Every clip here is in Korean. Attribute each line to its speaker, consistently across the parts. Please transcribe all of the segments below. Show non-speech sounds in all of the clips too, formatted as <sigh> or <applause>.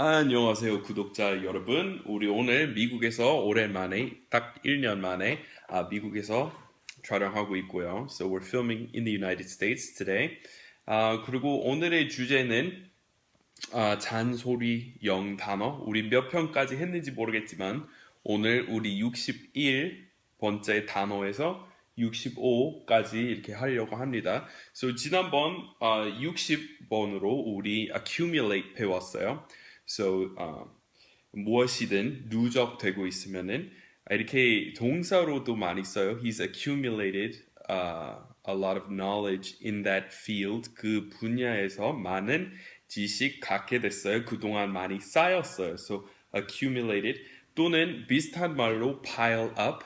Speaker 1: 안녕하세요, 구독자 여러분. 우리 오늘 미국에서 오랜만에 딱 1년 만에 아, 미국에서 촬영하고 있고요. So we're filming in the United States today. 아, 그리고 오늘의 주제는 아, 잔소리 영 단어. 우리 몇 편까지 했는지 모르겠지만 오늘 우리 61번째 단어에서 65까지 이렇게 하려고 합니다. So 지난번 아, 60번으로 우리 accumulate 배웠어요. So 어, 무엇이든 누적되고 있으면은 이렇게 동사로도 많이 써요. He's accumulated uh, a lot of knowledge in that field. 그 분야에서 많은 지식 갖게 됐어요. 그동안 많이 쌓였어요. So accumulated 또는 비슷한 말로 pile up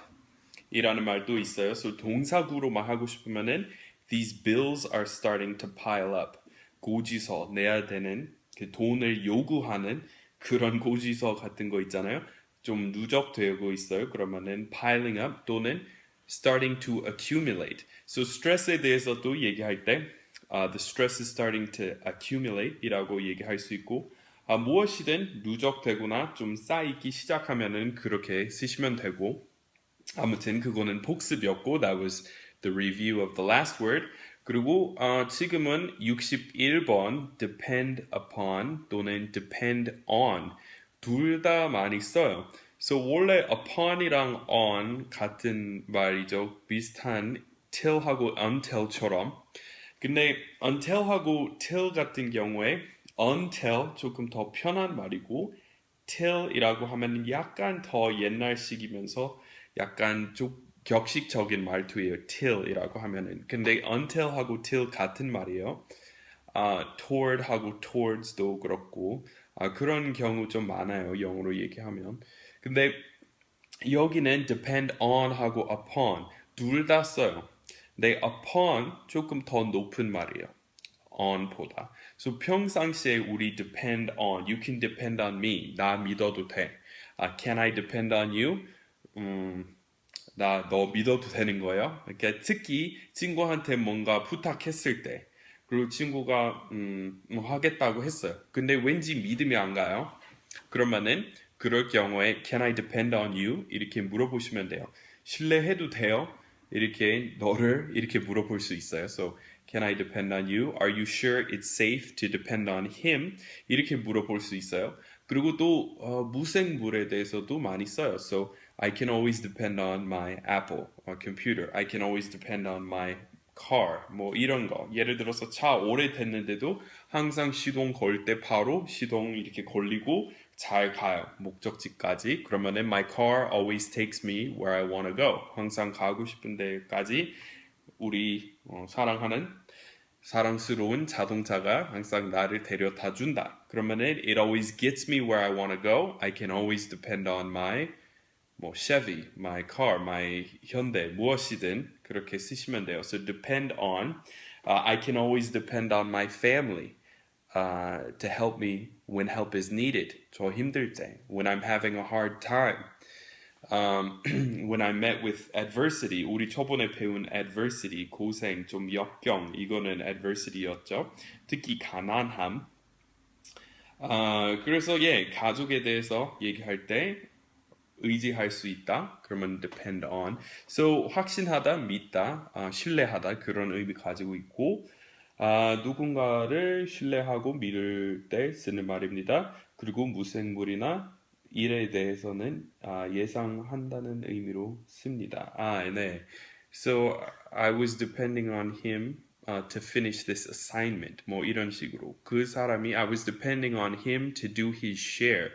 Speaker 1: 이라는 말도 있어요. So 동사구로만 하고 싶으면은 these bills are starting to pile up. 고지서 내야 되는 그 돈을 요구하는 그런 고지서 같은 거 있잖아요. 좀 누적되고 있어요. 그러면은 piling up 또는 starting to accumulate. So stress에 대해서도 얘기할 때 uh, the stress is starting to accumulate 이라고 얘기할 수 있고 아, 무엇이든 누적되거나 좀 쌓이기 시작하면은 그렇게 쓰시면 되고 아무튼 그거는 복습이었고 that was the review of the last word. 그리고 어, 지금은 61번 depend upon 또는 depend on 둘 다 많이 써요. So 원래 upon이랑 on 같은 말이죠. 비슷한 till하고 untill처럼. 근데 until하고 till 같은 경우에 until 조금 더 편한 말이고 till이라고 하면 약간 더 옛날식이면서 약간 좀 격식적인 말투예요. till이라고 하면은. 근데 until하고 till 같은 말이에요. 아, toward하고 towards도 그렇고 아, 그런 경우 좀 많아요. 영어로 얘기하면. 근데 여기는 depend on하고 upon 둘 다 써요. 근데 upon 조금 더 높은 말이에요. on보다. So 평상시에 우리 depend on, you can depend on me. 나 믿어도 돼. 아, can I depend on you? 음, 나 너 믿어도 되는 거예요? 그러니까 특히 친구한테 뭔가 부탁했을 때 그리고 친구가 음, 뭐 하겠다고 했어요. 근데 왠지 믿음이 안 가요. 그러면은 그럴 경우에 Can I depend on you? 이렇게 물어보시면 돼요. 신뢰해도 돼요? 이렇게 너를 이렇게 물어볼 수 있어요. So Can I depend on you? Are you sure it's safe to depend on him? 이렇게 물어볼 수 있어요. 그리고 또 어, 무생물에 대해서도 많이 써요. So I can always depend on my Apple or computer. I can always depend on my car. 뭐 이런 거. 예를 들어서 차 오래 됐는데도 항상 시동 걸 때 바로 시동 이렇게 걸리고 잘 가요. 목적지까지. 그러면은 my car always takes me where I want to go. 항상 가고 싶은 데까지 우리 어, 사랑하는 사랑스러운 자동차가 항상 나를 데려다 준다. 그러면은 it always gets me where I want to go. I can always depend on my 뭐 Chevy, my car, my 현대 무엇이든 그렇게 쓰시면 돼요. So depend on. Uh, I can always depend on my family uh, to help me when help is needed. 저 힘들 때, when I'm having a hard time. Um, <clears throat> when I met with adversity, 우리 저번에 배운 adversity, 고생, 좀 역경, 이거는 adversity였죠. 특히 가난함. 아, 그래서 예, 가족에 대해서 얘기할 때 의지할 수 있다. 그러면 depend on. So 확신하다, 믿다, 아, 신뢰하다 그런 의미 가지고 있고 아, 누군가를 신뢰하고 믿을 때 쓰는 말입니다. 그리고 무생물이나 일에 대해서는 아, 예상한다는 의미로 씁니다. 아, 네. So I was depending on him uh, to finish this assignment. 뭐 이런 식으로 그 사람이 I was depending on him to do his share.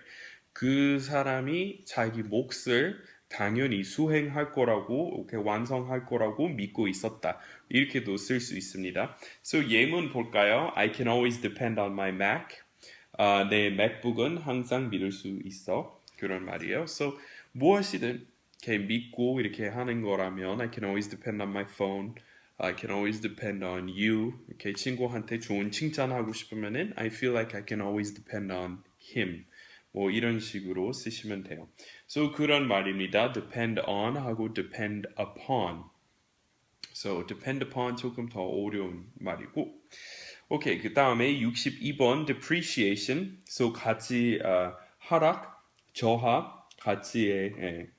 Speaker 1: 그 사람이 자기 몫을 당연히 수행할 거라고 이렇게 완성할 거라고 믿고 있었다. 이렇게도 쓸 수 있습니다. So 예문 볼까요? I can always depend on my Mac. 아, 내 맥북은 항상 믿을 수 있어. 그런 말이에요. So 무엇이든 이렇게 믿고 이렇게 하는 거라면 I can always depend on my phone. I can always depend on you. 이렇게 친구한테 좋은 칭찬하고 싶으면은 I feel like I can always depend on him. 뭐 이런 식으로 쓰시면 돼요. So 그런 말입니다. depend on 하고 depend upon. So depend upon 조금 더 어려운 말이고 오케이 그 다음에 62번 depreciation so 가치 어, 하락 저하 가치의 예,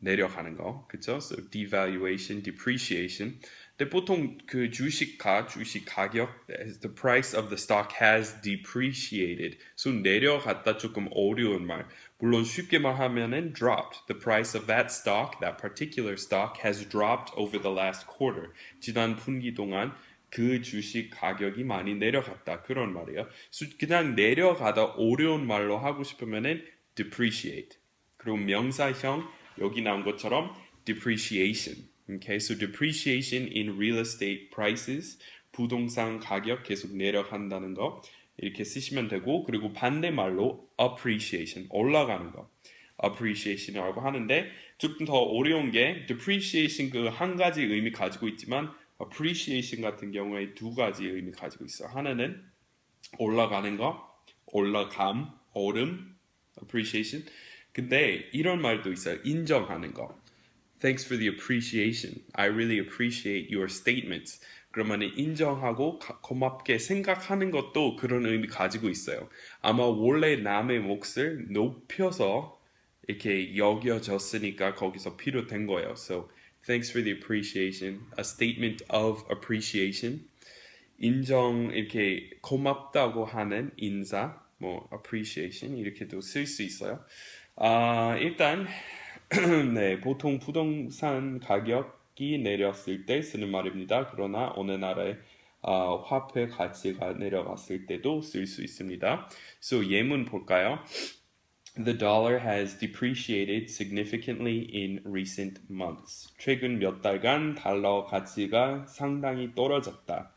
Speaker 1: 내려가는 거 그쵸 so devaluation depreciation 근데 보통 그 주식가 주식 가격 the price of the stock has depreciated so 내려갔다 조금 어려운 말 물론 쉽게 말하면은 dropped the price of that stock that particular stock has dropped over the last quarter 지난 분기 동안 그 주식 가격이 많이 내려갔다 그런 말이에요. 그냥 내려가다 어려운 말로 하고 싶으면은 depreciate. 그리고 명사형 여기 나온 것처럼 depreciation. Okay, so depreciation in real estate prices 부동산 가격 계속 내려간다는 거 이렇게 쓰시면 되고 그리고 반대말로 appreciation 올라가는 거 appreciation이라고 하는데 조금 더 어려운 게 depreciation 그 한 가지 의미 가지고 있지만 appreciation 같은 경우에 두 가지 의미 가지고 있어. 하나는 올라가는 거, 올라감, 오름, appreciation. 근데 이런 말도 있어요. 인정하는 거. Thanks for the appreciation. I really appreciate your statements. 그러면 인정하고 가- 고맙게 생각하는 것도 그런 의미 가지고 있어요. 아마 원래 남의 몫을 높여서 이렇게 여겨졌으니까 거기서 필요된 거예요. So thanks for the appreciation. A statement of appreciation. 인정 이렇게 고맙다고 하는 인사 뭐 appreciation 이렇게도 쓸 수 있어요. 아 일단 <clears throat> 네 보통 부동산 가격이 내렸을 때 쓰는 말입니다. 그러나 어느 나라의 아, 화폐 가치가 내려갔을 때도 쓸 수 있습니다. So 예문 볼까요? The dollar has depreciated significantly in recent months. 최근 몇 달간 달러 가치가 상당히 떨어졌다.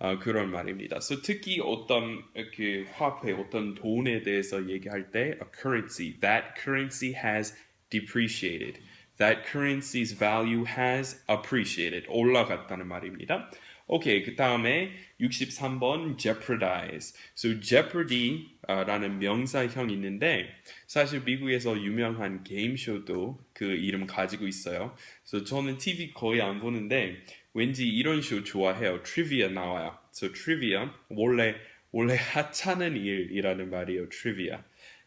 Speaker 1: 아, 그런 말입니다. So 특히 어떤 그 화폐, 어떤 돈에 대해서 얘기할 때 a currency, that currency has depreciated. That currency's value has appreciated. 올라갔다는 말입니다. 오케이, 그 다음에 63번 jeopardize. So jeopardy라는 명사형이 있는데 사실 미국에서 유명한 게임쇼도 그 이름 가지고 있어요. 그래서 저는 TV 거의 안 보는데 왠지 이런 쇼 좋아해요. 트리비아 나와요. So trivia 원래 원래 하찮은 일이라는 말이에요. trivia.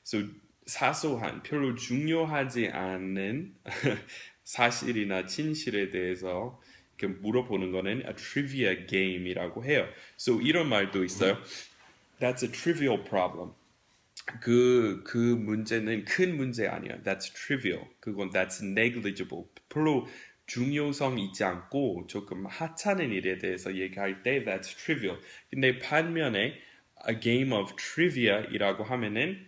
Speaker 1: So 사소한 별로 중요하지 않은 <laughs> 사실이나 진실에 대해서 물어보는 거는 a trivia game이라고 해요. So 이런 말도 있어요. That's a trivial problem. 그, 그 문제는 큰 문제 아니야. That's trivial. 그건 that's negligible. 별로 중요성 있지 않고 조금 하찮은 일에 대해서 얘기할 때 that's trivial. 근데 반면에 a game of trivia이라고 하면은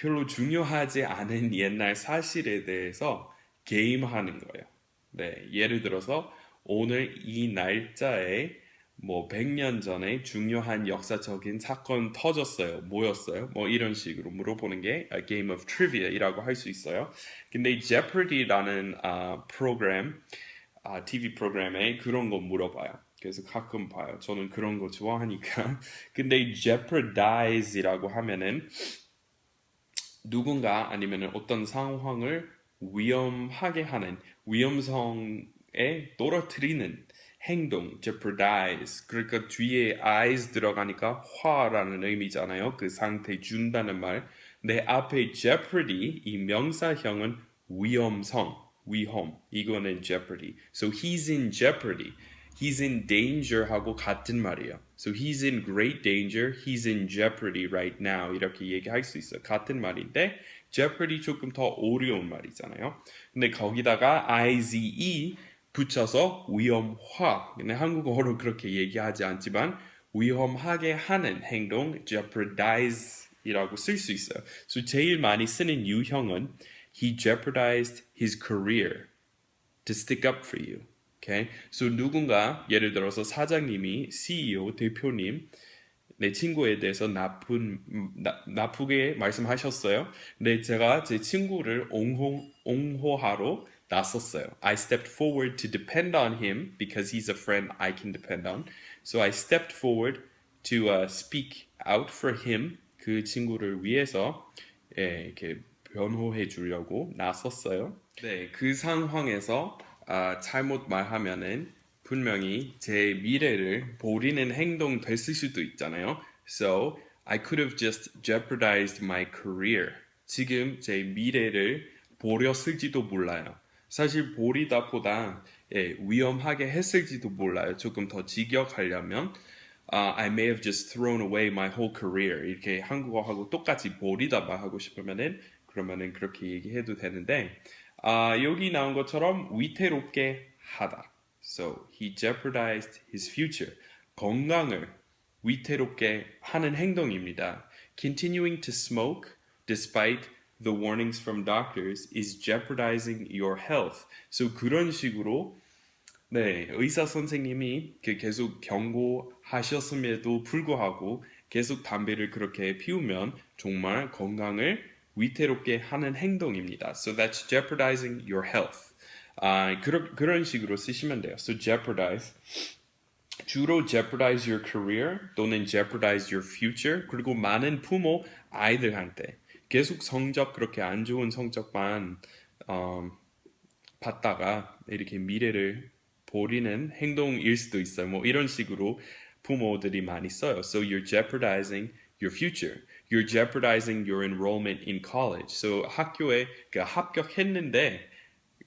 Speaker 1: 별로 중요하지 않은 옛날 사실에 대해서 게임하는 거예요. 네, 예를 들어서 오늘 이 날짜에 뭐 100년 전에 중요한 역사적인 사건 터졌어요. 뭐였어요? 뭐 이런 식으로 물어보는 게 a game of trivia이라고 할 수 있어요. 근데 Jeopardy라는 아, 프로그램, 아, TV 프로그램에 그런 거 물어봐요. 그래서 가끔 봐요. 저는 그런 거 좋아하니까. <laughs> 근데 jeopardize이라고 하면은 누군가 아니면 어떤 상황을 위험하게 하는 위험성에 떨어뜨리는 행동, jeopardize. 그러니까 뒤에 eyes 들어가니까 화라는 의미잖아요. 그 상태 준다는 말. 내 앞에 jeopardy 이 명사형은 위험성, 위험. 이거는 jeopardy. So he's in jeopardy. He's in danger 하고 같은 말이에요. So he's in great danger. He's in jeopardy right now. 이렇게 얘기할 수 있어요. 같은 말인데 jeopardy 조금 더 어려운 말이잖아요. 근데 거기다가 IZE 붙여서 위험화. 근데 한국어로 그렇게 얘기하지 않지만 위험하게 하는 행동 jeopardize이라고 쓸 수 있어요. So 제일 많이 쓰는 유형은 he jeopardized his career to stick up for you. Okay? So 누군가 예를 들어서 사장님이 CEO 대표님 내 친구에 대해서 나쁜 나, 나쁘게 말씀하셨어요. 근데 제가 제 친구를 옹호 옹호하러 나섰어요. I stepped forward to depend on him because he's a friend I can depend on. So I stepped forward to uh, speak out for him. 그 친구를 위해서 예, 이렇게 변호해 주려고 나섰어요. 네, 그 상황에서 아, 잘못 말하면은 분명히 제 미래를 보리는 행동 됐을 수도 있잖아요. So I could have just jeopardized my career. 지금 제 미래를 버렸을지도 몰라요. 사실 버리다보다 예, 위험하게 했을지도 몰라요. 조금 더 직역하려면 uh, I may have just thrown away my whole career. 이렇게 한국어하고 똑같이 버리다봐 하고 싶으면은 그러면은 그렇게 얘기해도 되는데 아, 여기 나온 것처럼 위태롭게 하다. So he jeopardized his future. 건강을 위태롭게 하는 행동입니다. Continuing to smoke despite the warnings from doctors is jeopardizing your health. So 그런 식으로 네, 의사 선생님이 그 계속 경고하셨음에도 불구하고 계속 담배를 그렇게 피우면 정말 건강을 위태롭게 하는 행동입니다. So that's jeopardizing your health. 아, 그런 그런 식으로 쓰시면 돼요. So jeopardize 주로 jeopardize your career 또는 jeopardize your future 그리고 많은 부모 아이들한테 계속 성적 그렇게 안 좋은 성적만 어, 받다가 이렇게 미래를 버리는 행동일 수도 있어요. 뭐 이런 식으로 부모들이 많이 써요. So you're jeopardizing your future. You're jeopardizing your enrollment in college. So 학교에 그 합격했는데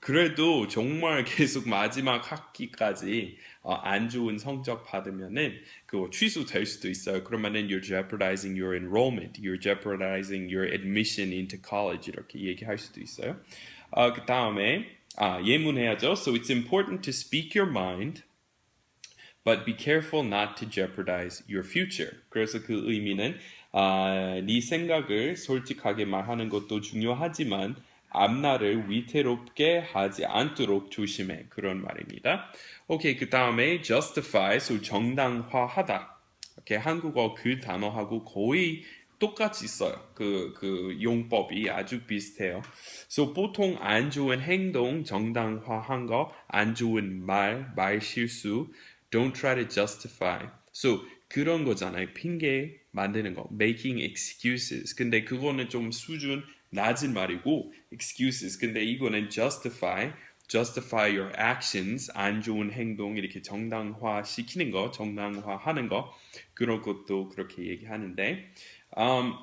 Speaker 1: 그래도 정말 <laughs> 계속 마지막 학기까지 어, 안 좋은 성적 받으면은 그거 취소될 수도 있어요. 그러면은 you're jeopardizing your enrollment, you're jeopardizing your admission into college 이렇게 얘기할 수도 있어요. 어, 그 다음에 아 예문해야죠. So it's important to speak your mind. But be careful not to jeopardize your future. 그래서 그 의미는 아, 네 생각을 솔직하게 말하는 것도 중요하지만 앞날을 위태롭게 하지 않도록 조심해 그런 말입니다. 오케이 그 다음에 justify, so 정당화하다. 오케이 한국어 그 단어하고 거의 똑같이 써요. 그, 그 용법이 아주 비슷해요. So 보통 안 좋은 행동 정당화한 거, 안 좋은 말, 말 실수, don't try to justify. So 그런 거잖아요. 핑계 만드는 거, making excuses. 근데 그거는 좀 수준 낮은 말이고 excuses. 근데 이거는 justify, justify your actions. 안 좋은 행동 이렇게 정당화 시키는 거, 정당화 하는 거 그런 것도 그렇게 얘기하는데. Um,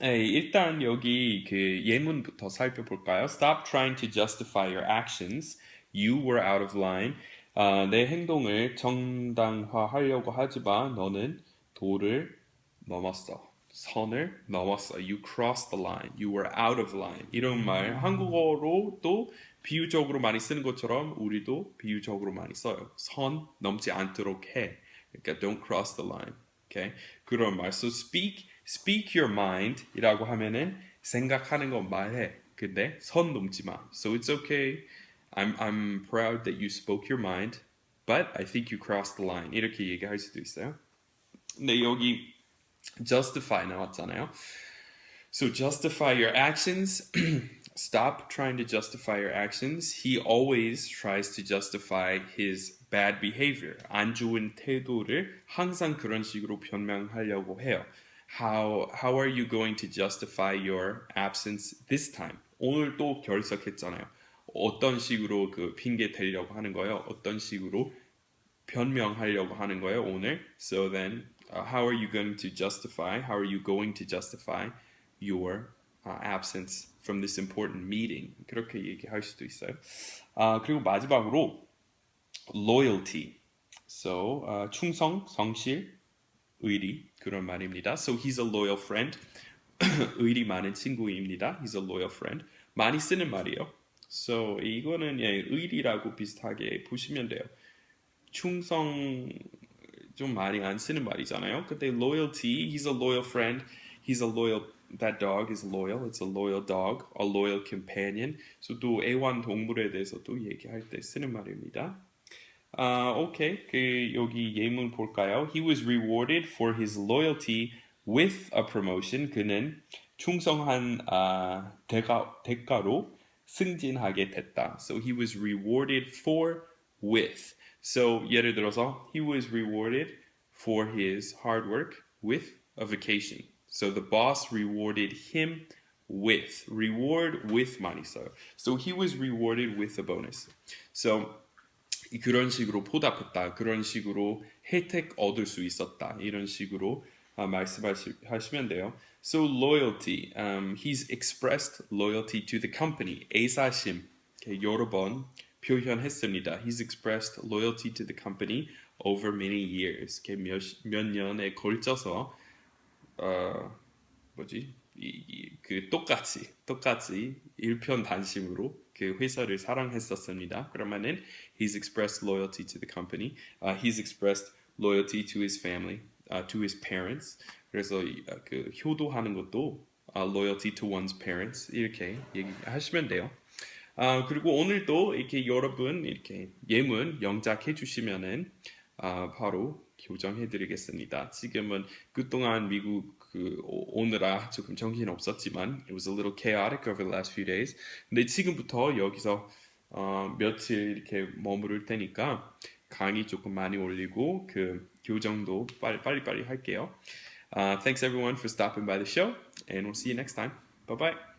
Speaker 1: 에이, 일단 여기 그 예문부터 살펴볼까요? Stop trying to justify your actions. You were out of line. 아, 내 행동을 정당화하려고 하지 마. 너는 도를 넘었어. 선을 넘었어. You crossed the line. You were out of line. 이런 말 한국어로 또 비유적으로 많이 쓰는 것처럼 우리도 비유적으로 많이 써요. 선 넘지 않도록 해. 그러니까 don't cross the line. Okay? 그런 말. So speak, speak your mind 이라고 하면은 생각하는 거 말해. 근데 선 넘지 마. So it's okay. I'm, I'm proud that you spoke your mind, but I think you crossed the line. 이렇게 얘기할 수도 있어요. 근데 여기 justify 나왔잖아요. So justify your actions. <clears throat> Stop trying to justify your actions. He always tries to justify his bad behavior. 안 좋은 태도를 항상 그런 식으로 변명하려고 해요. How, how are you going to justify your absence this time? 오늘 또 결석했잖아요. 어떤 식으로 그 핑계 대려고 하는 거예요? 어떤 식으로 변명하려고 하는 거예요? 오늘. So then, uh, how are you going to justify? How are you going to justify your uh, absence from this important meeting? 그렇게 얘기할 수도 있어요. 아 그리고 마지막으로 loyalty. So uh, 충성, 성실, 의리 그런 말입니다. So he's a loyal friend. 의리 많은 친구입니다. He's a loyal friend. 많이 쓰는 말이에요. So 이거는 예, 의리라고 비슷하게 보시면 돼요. 충성 좀 많이 안 쓰는 말이잖아요. 근데 loyalty, he's a loyal friend. He's a loyal that dog is loyal. It's a loyal dog, a loyal companion. So 또 애완 동물에 대해서도 얘기할 때 쓰는 말입니다. 아, 오케이. 그 여기 예문 볼까요? He was rewarded for his loyalty with a promotion. 그는 충성한 아, 대가 대가로 승진하게 됐다. So he was rewarded for with. So 예를 들어서 he was rewarded for his hard work with a vacation. So the boss rewarded him with reward with 많이 써요. So he was rewarded with a bonus. So 그런 식으로 보답했다. 그런 식으로 혜택 얻을 수 있었다. 이런 식으로 아, 말씀하시면 돼요. So loyalty, um, he's expressed loyalty to the company. 애사심 이렇게 여러 번 표현했습니다. He's expressed loyalty to the company over many years. 이렇게 몇, 몇 년에 걸쳐서 어, 뭐지? 이, 이, 그 똑같이 똑같이 일편단심으로 그 회사를 사랑했었습니다. 그러면은 he's expressed loyalty to the company. Uh, he's expressed loyalty to his family, uh, to his parents. 그래서 이, 아, 그 효도하는 것도 uh, loyalty to one's parents 이렇게 얘기하시면 돼요. 아, 그리고 오늘도 이렇게 여러분 이렇게 예문 영작해 주시면은 아, 바로 교정해 드리겠습니다. 지금은 그동안 미국 그 오- 오느라 조금 정신 없었지만 it was a little chaotic over the last few days. 근데 지금부터 여기서 어, 며칠 이렇게 머무를 테니까 강의 조금 많이 올리고 그 교정도 빨리 빨리 빨리 할게요. Uh, thanks everyone for stopping by the show, and we'll see you next time. Bye bye.